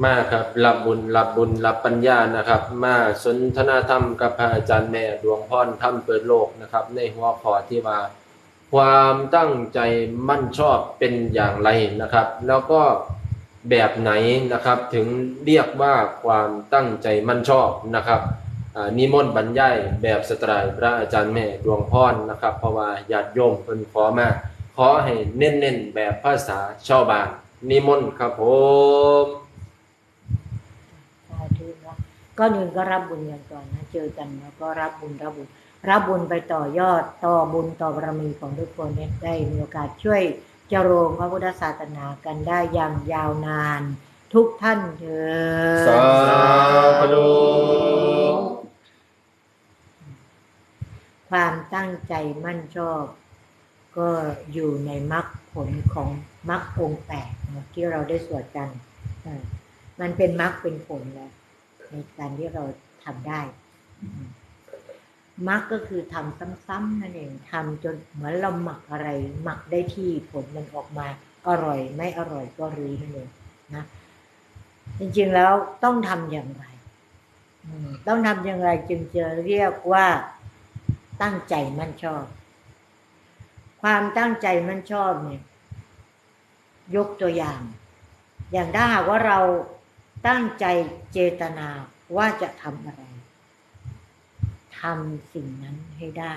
มาครับรับบุญรับบุญรับปัญญานะครับ มาสนทนาธรรมกับพระอาจารย์แม่ดวงพรธรรมเปิดโลกนะครับ ในหัวข้อที่ว่า ความตั้งใจมั่นชอบเป็นอย่างไรนะครับ แล้วก็แบบไหนนะครับถึงเรียกว่าความตั้งใจมั่นชอบนะครับนิมนต์บรรยายแบบสไตล์พระอาจารย์แม่ดวงพรนะครับเพราะว่าญาติโยมเพิ่นขอมาขอให้เน้นๆแบบภาษาชาวบ้านนิมนต์ครับผม ก็หนึ่งก็รับบุญกันก่อนนะเจอกันแล้วก็รับบุญรับบุญรับบุญไปต่อยอดต่อบุญต่อบารมีของทุกคนเนี่ยได้มีโอกาสช่วยเจริญพระพุทธศาสนากันได้อย่างยาวนาน ทุกท่านเถิดสาธุความตั้งใจมั่นชอบ ก็อยู่ในมรรคผลของมรรคองแปดที่เราได้สวดกัน มันเป็นมรรคเป็นผลแล้ว ในการที่เราทำได้อืมมรรคก็คือทำซ้ำๆนั่นเองทำจนเหมือนเราหมักอะไร หมักได้ที่ผลมันออกมาอร่อยไม่อร่อยก็รู้นั่นเองนะจริงๆแล้วต้องทำอย่างไรอืมต้องทำอย่างไรจึงจะเรียกว่าตั้งใจมั่นชอบ ความตั้งใจมั่นชอบเนี่ยยกตัวอย่าง อย่างถ้าหากว่าเรา ตั้งใจเจตนาว่าจะทำอะไรทำสิ่งนั้นให้ได้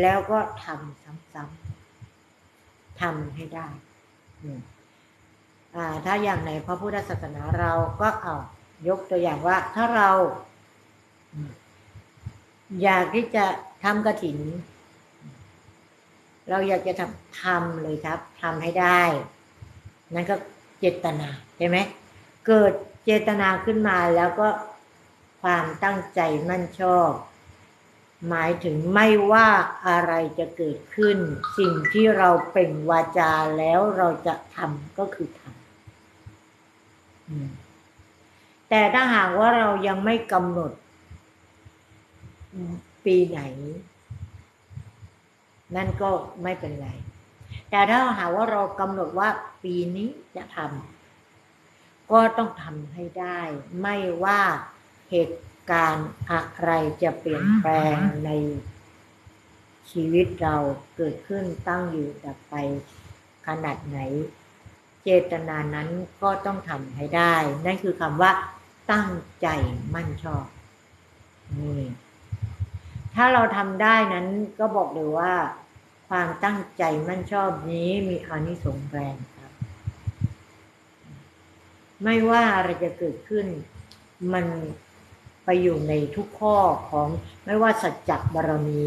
แล้วก็ทำซ้ำๆทำให้ได้อ่าถ้าอย่างในพระพุทธศาสนาเราก็เอายกตัวอย่างว่า ถ้าเราอืมอยากที่จะทำกระถิน เราอยากจะทำทำเลยครับทำให้ได้ นั่นก็เจตนาใช่ไหม เกิดเจตนาขึ้นมาแล้วก็ความตั้งใจมั่นชอบ หมายถึงไม่ว่าอะไรจะเกิดขึ้น สิ่งที่เราเป่งวาจาแล้วเราจะทำก็คือทำแต่ถ้าหากว่าเรายังไม่กำหนด ปีไหน นั่นก็ไม่เป็นไร แต่ถ้าหากว่าเรากำหนดว่าปีนี้จะทำ ก็ต้องทำให้ได้ ไม่ว่าเหตุการณ์อะไรจะเปลี่ยนแปลงในชีวิตเราเกิดขึ้นตั้งอยู่ดับไปขนาดไหน เจตนานั้นก็ต้องทำให้ได้ นั่นคือคำว่า ตั้งใจมั่นชอบนี่ถ้าเราทำได้นั้นก็บอกเลยว่า ความตั้งใจมั่นชอบนี้มีอานิสงส์แรง ไม่ว่าอะไรจะเกิดขึ้น มันไปอยู่ในทุกข้อของไม่ว่าสัจจบารมี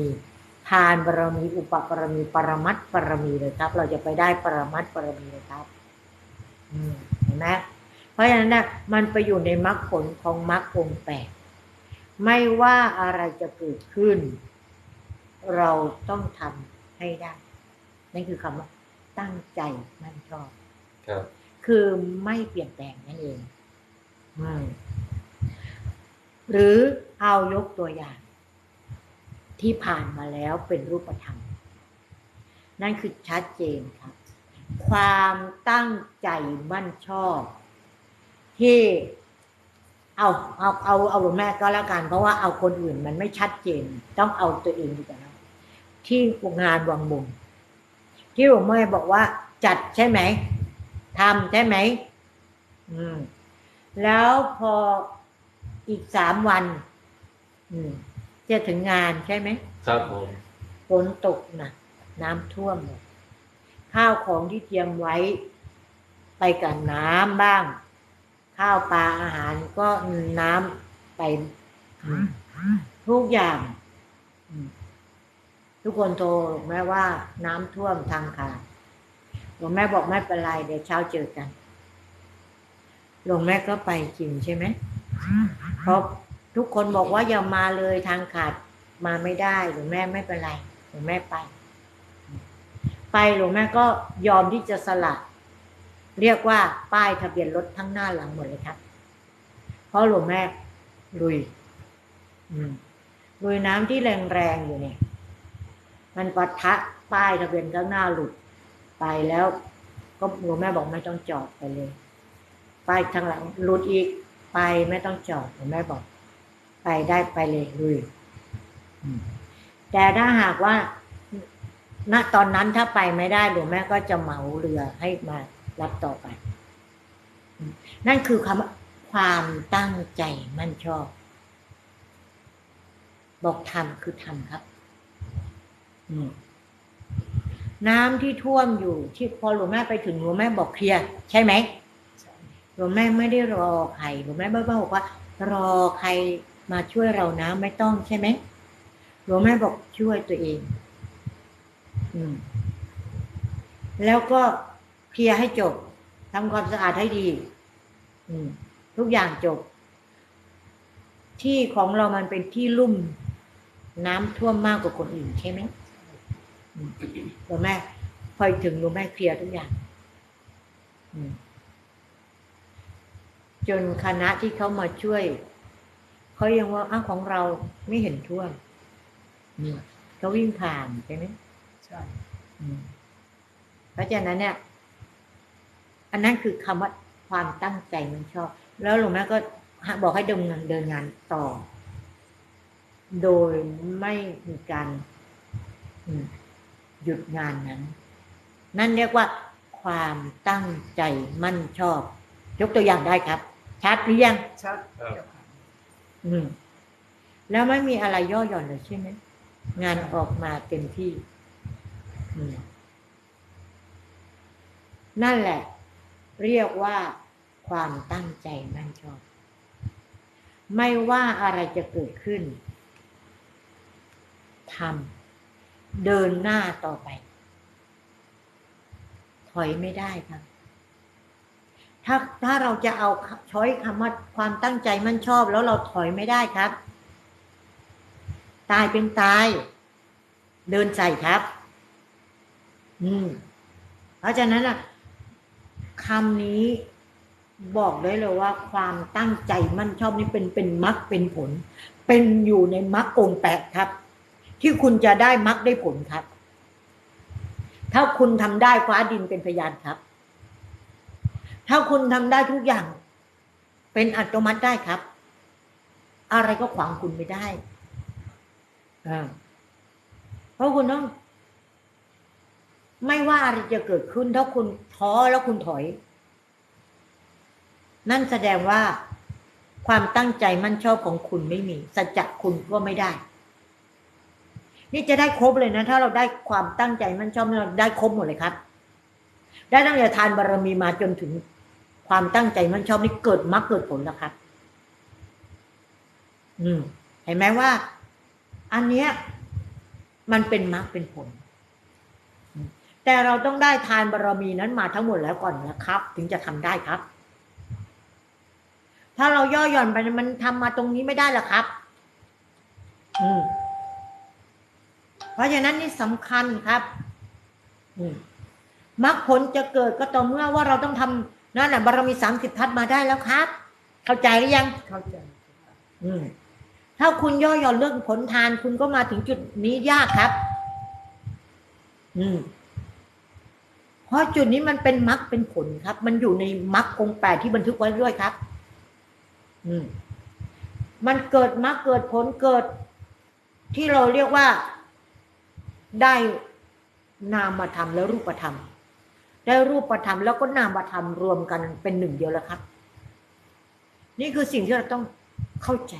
ทานบารมีอุปบารมีปรมัตถบารมีเลยครับ เราจะไปได้ปรมัตถบารมีเลยครับเห็นไหมเพราะฉะนั้นนะมันไปอยู่ในมรรคผลของมรรคองแปดไม่ว่าอะไรจะเกิดขึ้น เราต้องทำให้ได้ นั่นคือคำว่าตั้งใจมั่นชอบครับ คือไม่เปลี่ยนแปลงนั่นเองอืมหรือเอายกตัวอย่าง ที่ผ่านมาแล้วเป็นรูปธรรม นั่นคือชัดเจนครับ ความตั้งใจมั่นชอบ ที่เอาเอาเอาเอาหลวงแม่ก็แล้วกัน เพราะว่าเอาคนอื่นมันไม่ชัดเจน ต้องเอาตัวเองดีกว่านะที่งานวังมุมที่หลวงแม่บอกว่าจัดใช่ไหม ทำใช่ไหมอืม แล้วพออีกสามวัน อืม จะถึงงานใช่ไหมครับผมฝนตกหนักน้ำท่วมหมดข้าวของที่เตรียมไว้ ไปกับน้ำบ้าง ข้าวปลาอาหารก็น้ำไปอืมทุกอย่างอืมทุกคนโทรบอกแม่ว่าน้ำท่วมทางขาดห ลวงแม่บอกไม่เป็นไรเดี๋ยวเช้าเจอกันหลวงแม่ก็ไปจริงใช่ไหมเพราะทุกคนบอกว่าอย่ามาเลยทางขาดมาไม่ได้หลวงแม่ไม่เป็นไรหลวงแม่ไป ไปหลวงแม่ก็ยอมที่จะสละเรียกว่าป้ายทะเบียนรถทั้งหน้าหลังหมดเลยครับ เพราะหลวงแม่ลุยลุยน้ำที่แรงๆอยู่เนี่ย มันปะทะป้ายทะเบียนข้างหน้าหลุด ไปแล้ว ก็หลวงแม่บอกไม่ต้องจอดไปเลย ไปทางหลังหลุดอีกไปไม่ต้องจอดหัวแม่บอก ไปได้ไปเลยลุยแต่ถ้าหากว่าณตอนนั้นถ้าไปไม่ได้หลวงแม่ก็จะเหมาเรือให้มารับต่อไป นั่นคือคำความตั้งใจมั่นชอบ บอกทำคือทำครับ อืม น้ำที่ท่วมอยู่ที่พอหลวงแม่ไปถึงหลวงแม่บอกเคลียร์ใช่ไหมหลวงแม่ไม่ได้รอใครหลวงแม่ไม่บอกว่า รอใครมาช่วยเรานะไม่ต้องใช่ไหมหลวงแม่บอกช่วยตัวเอง อืม แล้วก็เคลียร์ให้จบทำความสะอาดให้ดี อืม ทุกอย่างจบ ที่ของเรามันเป็นที่ลุ่ม น้ำท่วมมากกว่าคนอื่นใช่ไหม หลวงแม่พอถึงหลวงแม่เคลียร์ทุกอย่างอืมจนคณะที่เขามาช่วยเขายังว่าอ้าวของเราไม่เห็นท่วมอืมเขาวิ่งผ่านใช่ไหมใช่อืมเพราะฉะนั้นเนี่ย อันนั้นคือคำว่าความตั้งใจมันชอบ แล้วหลวงแม่ก็บอกให้ดำเนินเดินงานต่อ โดยไม่มีการอืม หยุดงานนั้น นั่นเรียกว่า ความตั้งใจมั่นชอบ ยกตัวอย่างได้ครับ ชัดหรือยังชัดครับเจ้าค่ะอืมแล้วไม่มีอะไรย่อหย่อนเลยใช่ไหมงานออกมาเต็มที่อืมนั่นแหละ เรียกว่าความตั้งใจมั่นชอบ ไม่ว่าอะไรจะเกิดขึ้นทำ เดินหน้าต่อไป ถอยไม่ได้ครับถ้าถ้าเราจะเอาช้อยคำว่าความตั้งใจมั่นชอบแล้วเราถอยไม่ได้ครับ ตายเป็นตาย เดินใส่ครับ อืม เพราะฉะนั้นอะคำนี้บอกได้เลยว่า ความตั้งใจมั่นชอบนี่เป็นเป็นมรรคเป็นผล เป็นอยู่ในมรรคองแปดครับ ที่คุณจะได้มรรคได้ผลครับ ถ้าคุณทำได้ฟ้าดินเป็นพยานครับ ถ้าคุณทำได้ทุกอย่าง เป็นอัตโนมัติได้ครับ อะไรก็ขวางคุณไม่ได้เพราะคุณต้องไม่ว่าอะไรจะเกิดขึ้นถ้าคุณท้อแล้วคุณถอย นั่นแสดงว่าความตั้งใจมั่นชอบของคุณไม่มี สัจจะคุณก็ไม่ได้ นี่จะได้ครบเลยนะ ถ้าเราได้ความตั้งใจมั่นชอบเราได้ครบหมดเลยครับ ได้ตั้งแต่ทานบารมีมาจนถึงความตั้งใจมั่นชอบนี่เกิดมรรคเกิดผลแล้วครับ อืมเห็นไหมว่า อันเนี้ย มันเป็นมรรคเป็นผล แต่เราต้องได้ทานบารมีนั้นมาทั้งหมดแล้วก่อนนะครับ ถึงจะทำได้ครับ ถ้าเราย่อหย่อนไปมันทำมาตรงนี้ไม่ได้หรอกครับ อืม ราะฉะนั้นนี่สำคัญครับอืมมรรคผลจะเกิดก็ต่อเมื่อว่าเราต้องทำนั่นแหละบารมีสามสิบทัศมาได้แล้วครับ เข้าใจหรือยังเข้าใจเจ้าค่ะอืมถ้าคุณย่อหย่อนเรื่องผลทานคุณก็มาถึงจุดนี้ยากครับ อืมเพราะจุดนี้มันเป็นมรรคเป็นผลครับ มันอยู่ในมรรคองค์แปดที่บันทึกไว้ด้วยครับ อืม มันเกิดมรรคเกิดผลเกิด ที่เราเรียกว่า ได้นามธรรมและรูปธรรม ได้รูปธรรมแล้วก็นามธรรมรวมกันเป็นหนึ่งเดียวแล้วครับ นี่คือสิ่งที่เราต้องเข้าใจ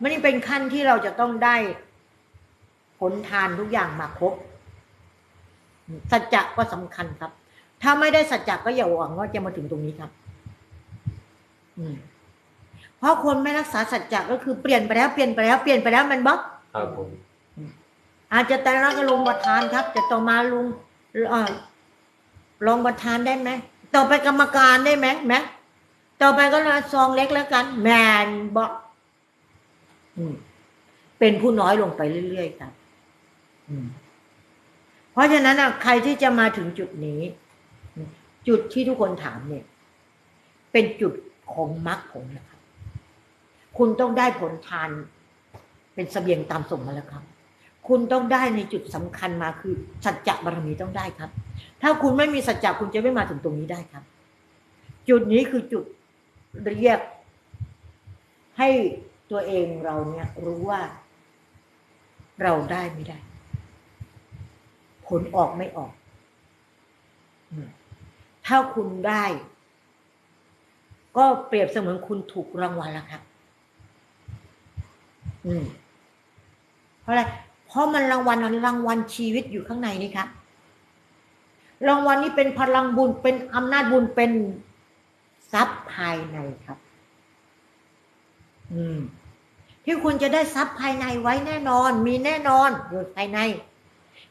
มันนี่เป็นขั้นที่เราจะต้องได้ผลทานทุกอย่างมาครบสัจจะก็สำคัญครับ ถ้าไม่ได้สัจจะก็อย่าหวังว่าจะมาถึงตรงนี้ครับ อืมเพราะคนไม่รักษาสัจจะก็คือเปลี่ยนไปแล้วเปลี่ยนไปแล้วเปลี่ยนไปแล้วมันบล็อกครับผม อาจจะแต่ละก็ลงประธานครับ จะต่อมาลงอ่อรองประธานได้ไหมต่อไปกรรมการได้ไหมแมต่อไปก็ลยซองเล็กแล้วกัน แมนบอกอืมเป็นผู้น้อยลงไปเรื่อยๆครับเพราะฉะนั้นอะใครที่จะมาถึงจุดนี้ จุดที่ทุกคนถามเนี่ย เป็นจุดของมรรคผลนะครับ คุณต้องได้ผลทาน เป็นเสบียงตามส่งมาแล้วครับ คุณต้องได้ในจุดสำคัญมาคือสัจจะบารมีต้องได้ครับ ถ้าคุณไม่มีสัจจะคุณจะไม่มาถึงตรงนี้ได้ครับ จุดนี้คือจุดเรียก ให้ตัวเองเราเนี่ยรู้ว่า เราได้ไม่ได้ ผลออกไม่ออก ถ้าคุณได้ ก็เปรียบเสมือนคุณถูกรางวัลแล้วครับ อืม เพราะอะไร เพราะมันรางวัลนั้นรางวัลชีวิตอยู่ข้างในนี่ครับรางวัลนี้เป็นพลังบุญเป็นอำนาจบุญเป็นทรัพย์ภายในครับ อืม ที่คุณจะได้ทรัพย์ภายในไว้แน่นอน มีแน่นอนอยู่ภายใน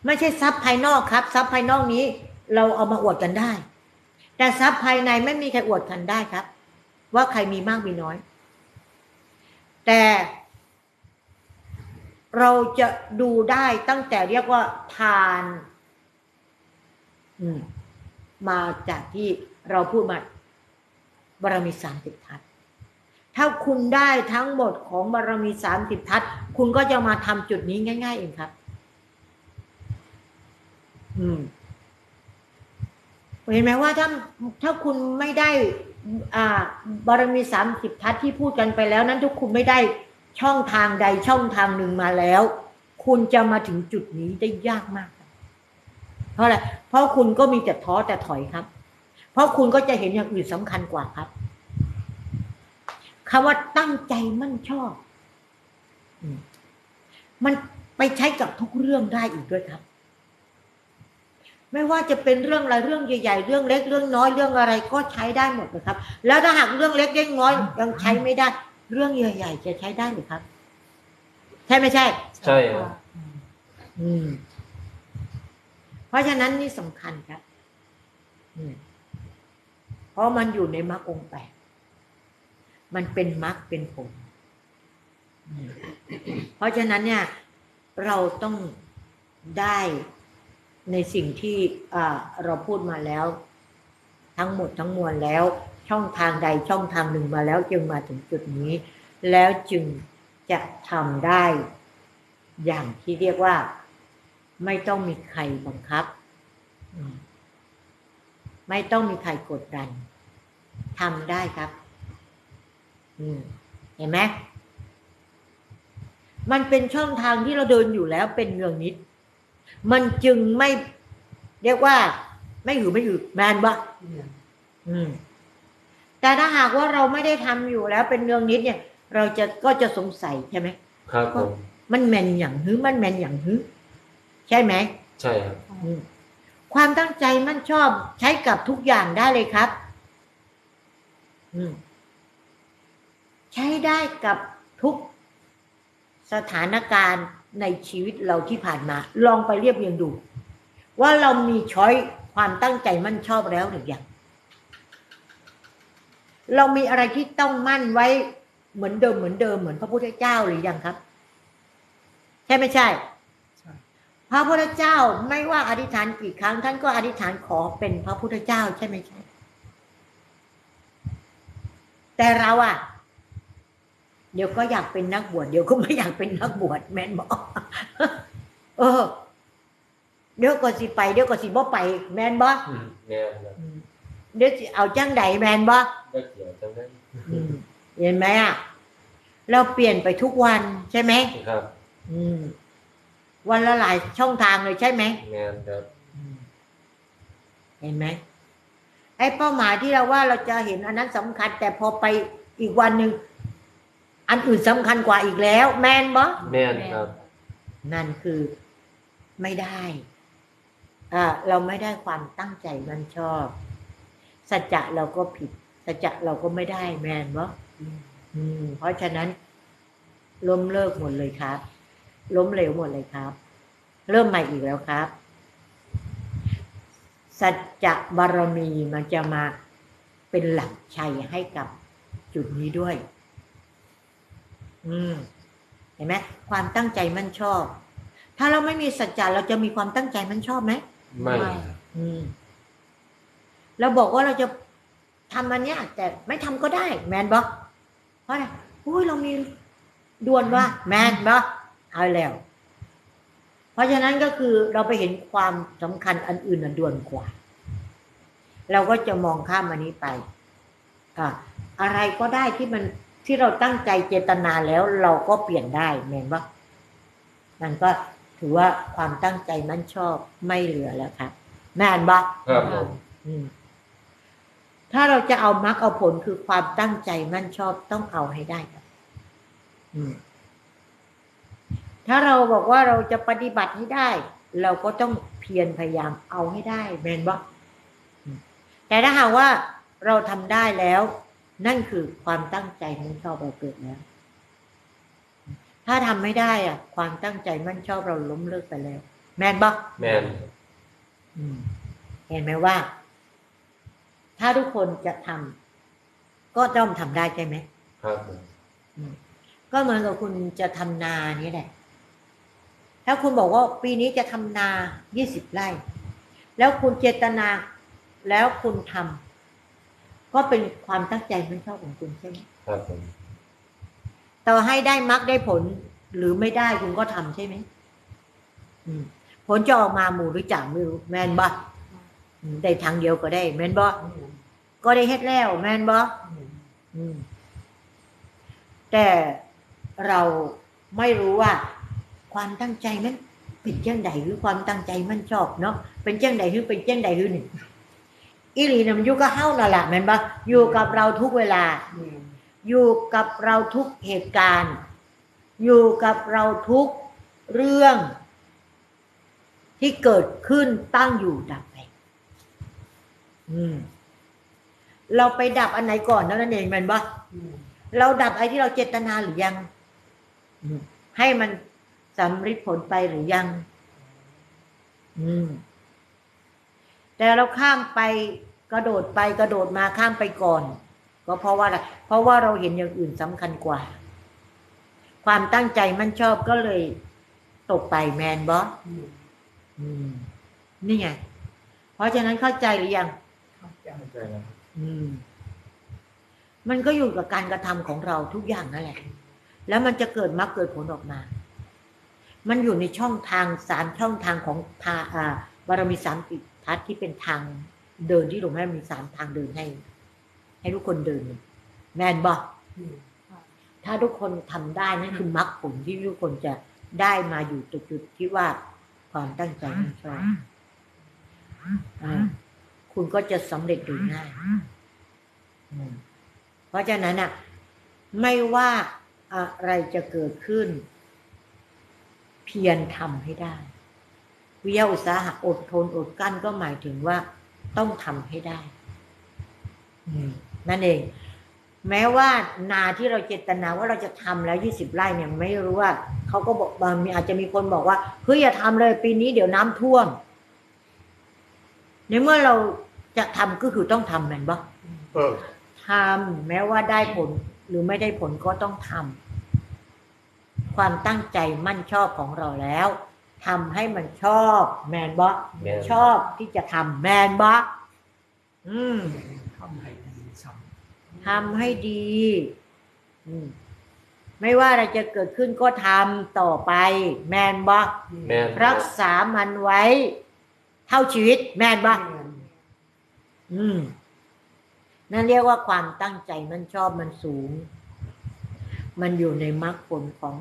ไม่ใช่ทรัพย์ภายนอกครับ ทรัพย์ภายนอกนี้ เราเอามาอวดกันได้ แต่ทรัพย์ภายในไม่มีใครอวดกันได้ครับ ว่าใครมีมากมีน้อย แต่ เราจะดูได้ตั้งแต่เรียกว่าทานมาจากที่เราพูดมาบารมีสามสิบทัศน์ถ้าคุณได้ทั้งหมดของบารมีสามสิบทัศน์คุณก็จะมาทำจุดนี้ง่าย ๆ เองครับ อืมเห็นไหมว่าถ้าถ้าคุณไม่ได้ อ่า บารมีสามสิบทัศน์ที่พูดกันไปแล้วนั้นทุกคุณไม่ได้ ช่องทางใดช่องทางหนึ่งมาแล้ว คุณจะมาถึงจุดนี้ได้ยากมาก เพราะอะไรเพราะคุณก็มีแต่ท้อแต่ถอยครับ เพราะคุณก็จะเห็นอย่างอื่นสำคัญกว่าครับคำว่าตั้งใจมั่นชอบมมันไปใช้กับทุกเรื่องได้อีกด้วยครับ ไม่ว่าจะเป็นเรื่องอะไรเรื่องใหญ่ ๆ เรื่องเล็กเรื่องน้อยเรื่องอะไรก็ใช้ได้หมดนะครับ แล้วถ้าหากเรื่องเล็กเรื่องน้อยยังใช้ไม่ได้ เรื่องใหญ่ๆจะใช้ได้หรือครับ ใช่ไม่ใช่ ใช่ครับอืม เพราะฉะนั้นนี่สำคัญครับอืมเพราะมันอยู่ในมรรคองค์แปดมันเป็นมรรคเป็นผลอืมเพราะฉะนั้นเนี่ย เราต้องได้ในสิ่งที่อ่าเราพูดมาแล้ว ทั้งหมดทั้งมวลแล้ว ช่องทางใดช่องทางหนึ่งมาแล้วจึงมาถึงจุดนี้ แล้วจึงจะทำได้ อย่างที่เรียกว่า ไม่ต้องมีใครบังคับ ไม่ต้องมีใครกดดันทำได้ครับเห็นไหมมันเป็นช่องทางที่เราเดินอยู่แล้วเป็นเนืองนิด มันจึงไม่เรียกว่า ไม่หือไม่หือแมนบะอืม แต่ถ้าหากว่าเราไม่ได้ทำอยู่แล้วเป็นเนืองนิดเนี่ย เราจะก็จะสงสัยใช่ไหมครับผมมันแมนอย่างหื้อมันแมนอย่างหื้อใช่ไหมใช่ครับอืมความตั้งใจมันชอบใช้กับทุกอย่างได้เลยครับอืมใช้ได้กับทุกสถานการณ์ในชีวิตเราที่ผ่านมา ลองไปเรียบเรียงดู ว่าเรามีช้อยความตั้งใจมั่นชอบแล้วหรือยัง เรามีอะไรที่ต้องมั่นไว้เหมือนเดิมเหมือนเดิมเหมือนพระพุทธเจ้าหรือยังครับ ใช่ไม่ใช่ พระพุทธเจ้าไม่ว่าอธิษฐานกี่ครั้งท่านก็อธิษฐานขอเป็นพระพุทธเจ้าใช่ไหมใช่ แต่เราอะเดี๋ยวก็อยากเป็นนักบวชเดี๋ยวก็ไม่อยากเป็นนักบวชแม่นบอกเออเดี๋ยวก็สิไปเดี๋ยวก็สิบ่ไป แม่นบ่ เดี๋ยวสิเอาจังใดแม่นบ่ได้เกี่ยวจังได้อืมเห็นไหมอะเราเปลี่ยนไปทุกวันใช่ไหมครับ อืม วันละหลายช่องทางเลยใช่ไหมแน่ครับอืมเห็นไหมไอ้เป้าหมายที่เราว่าเราจะเห็นอันนั้นสำคัญ แต่พอไปอีกวันหนึ่งอันอื่นสำคัญกว่าอีกแล้ว แมนบอแน่นครับ นั่นคือไม่ได้อ่าเราไม่ได้ความตั้งใจมันชอบ สัจจะเราก็ผิด สัจจะเราก็ไม่ได้แมนบออืมเพราะฉะนั้นล้มเลิกหมดเลยครับ ล้มเหลวหมดเลยครับ เริ่มใหม่อีกแล้วครับ สัจจะบารมีมันจะมาเป็นหลักชัยให้กับจุดนี้ด้วย อืม เห็นไหมความตั้งใจมันชอบ ถ้าเราไม่มีสัจจะเราจะมีความตั้งใจมันชอบไหมไม่ อืม เราบอกว่าเราจะทำอันเนี้ย แต่ไม่ทำก็ได้ แมนบอกเพราะอะไรโอ้ยเรามีด่วนว่า แมนบอกเอาแล้ว เพราะฉะนั้นก็คือเราไปเห็นความสำคัญอันอื่นอันด่วนกว่า เราก็จะมองข้ามอันนี้ไปอะอะไรก็ได้ที่มันที่เราตั้งใจเจตนาแล้วเราก็เปลี่ยนได้แม่นปะมันก็ถือว่าความตั้งใจมันชอบไม่เหลือแล้วครับแม่นปะครับผมอืม ถ้าเราจะเอามรรคเอาผลคือความตั้งใจมั่นชอบต้องเอาให้ได้ครับอืมถ้าเราบอกว่าเราจะปฏิบัติให้ได้ เราก็ต้องเพียรพยายามเอาให้ได้แมนบ่อืมแต่ถ้าหากว่าเราทำได้แล้ว นั่นคือความตั้งใจมั่นชอบเราเกิดแล้ว ถ้าทำไม่ได้อะ ความตั้งใจมั่นชอบเราล้มเลิกไปแล้ว แมนบ่แมนอืมเห็นไหมว่า ถ้าทุกคนจะทำก็ต้องทำได้ใช่ไหมครับผมอืมก็เหมือนกับคุณจะทำนานี่แหละ ถ้าคุณบอกว่าปีนี้จะทำนายี่สิบไร่ แล้วคุณเจตนาแล้วคุณทำก็เป็นความตั้งใจมันชอบของคุณใช่ไหมครับผมต่อให้ได้มรรคได้ผลหรือไม่ได้คุณก็ทำใช่ไหมอืมผลจะออกมาหมู่หรือจ่าไม่รู้แมนบ่อืมได้ทางเดียวก็ได้แมนบ่ ก็ได้เฮ็ดแล้ว แมนบ่อืมแต่เราไม่รู้ว่า ความตั้งใจมันเป็นเจ้งใดหรือความตั้งใจมันชอบเนาะเป็นเจ้งใดหรือเป็นเจ้งใดหรือหนึ่งอีหลีนะมันอยู่กับเฮานั่นแหละแม่นปะอยู่กับเราทุกเวลา อยู่กับเราทุกเหตุการณ์ อยู่กับเราทุกเรื่อง ที่เกิดขึ้นตั้งอยู่ดับไปอืม เราไปดับอันไหนก่อนเท่านั้นเองแมันปะเราดับไอ้ที่เราเจตนาหรือยังอืมให้มันสำฤทธิ์ผลไปหรือยัง อืม แต่เราข้ามไปกระโดดไปกระโดดมาข้ามไปก่อน ก็เพราะว่าอะไรเพราะว่าเราเห็นอย่างอื่นสำคัญกว่า ความตั้งใจมันชอบก็เลยตกไปแมนบอสอืมนี่ไง เพราะฉะนั้นเข้าใจหรือยังอืม มันก็อยู่กับการกระทำของเราทุกอย่างนั่นแหละ แล้วมันจะเกิดมรรคเกิดผลออกมา มันอยู่ในช่องทางสามช่องทางของทาอ่าบารมีสามปิทัศน์ที่เป็นทางเดินที่หลวงแม่มีสามทางเดินให้ ให้ทุกคนเดิน แมนบอกถ้าทุกคนทำได้นั่นคือมรรคผลที่ทุกคนจะได้มาอยู่ตรงจุดที่ว่าความตั้งใจมันชอบอ่า คุณก็จะสำเร็จโดยง่ายอืมเพราะฉะนั้นอะ ไม่ว่าอะไรจะเกิดขึ้น เพียรทำให้ได้ วิทยาอุตสาหะอดทนอดกลั้นก็หมายถึงว่าต้องทำให้ได้อืมนั่นเอง แม้ว่านาที่เราเจตนาว่าเราจะทำแล้วยี่สิบไร่เนี่ย ไม่รู้ว่าเขาก็บอกบางมีอาจจะมีคนบอกว่าเฮ้ยอย่าทำเลยปีนี้เดี๋ยวน้ำท่วมในเมื่อเรา จะทำก็คือต้องทำแมันบ่ทำแม้ว่าได้ผลหรือไม่ได้ผลก็ต้องทำความตั้งใจมั่นชอบของเราแล้วทำให้มันชอบ แมนบอแม่นชอบที่จะทำแมนบออืมทำให้ดีซ้ทำให้ดีอืมไม่ว่าอะไรจะเกิดขึ้นก็ทำต่อไป แมนบอำแม่นรักษามันไว้ เท่าชีวิต แมนบ ออืม นั่นเรียกว่าความตั้งใจมันชอบมันสูง มันอยู่ในมรรคผลของ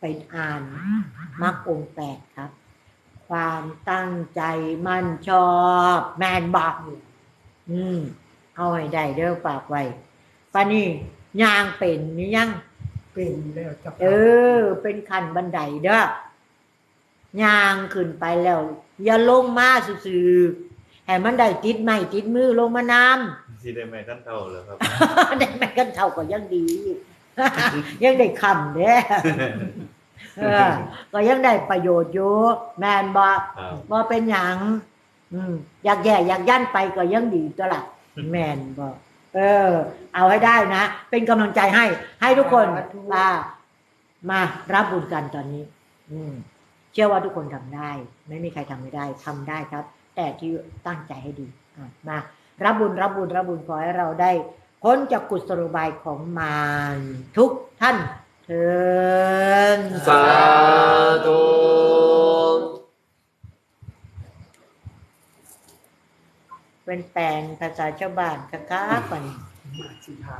ไปอ่านมรรคองค์แปดครับ ความตั้งใจมันชอบ แมนบักอืม เอาให้ได้เด้อปากไว้ปานี่ย่างเป็นนี่ยังเป็นแล้วจะเออ เป็นขันบันไดเด้อย่างขึ้นไปแล้ว อย่าลงมาซื่อๆ ให้มันได้ติดไม้ติดมือลงมานำที่ได้แม่ขั้นเท่าเลยครับ ได้แม่กันเท่าก็ยังดี ยังได้คำเด้เออก็ยังได้ประโยชน์อยู่แมนบ่ครับบ่เป็นหยังอืมอยากแย่อยากย่านไปก็ยังดีตัวละแมนบ่เออ เอาให้ได้นะ เป็นกำลังใจให้ ให้ทุกคนมามารับบุญกันตอนนี้ อืมเชื่อว่าทุกคนทำได้ ไม่มีใครทำไม่ได้ทำได้ครับ แต่ที่ตั้งใจให้ดีอะมา รับบุญรับบุญรับบุญขอให้เราได้พ้นจากกุศโลบายของมารทุกท่านเถินสาธุเป็นแปลงภาษาชาวบ้านกะกาก่อนมาสิทา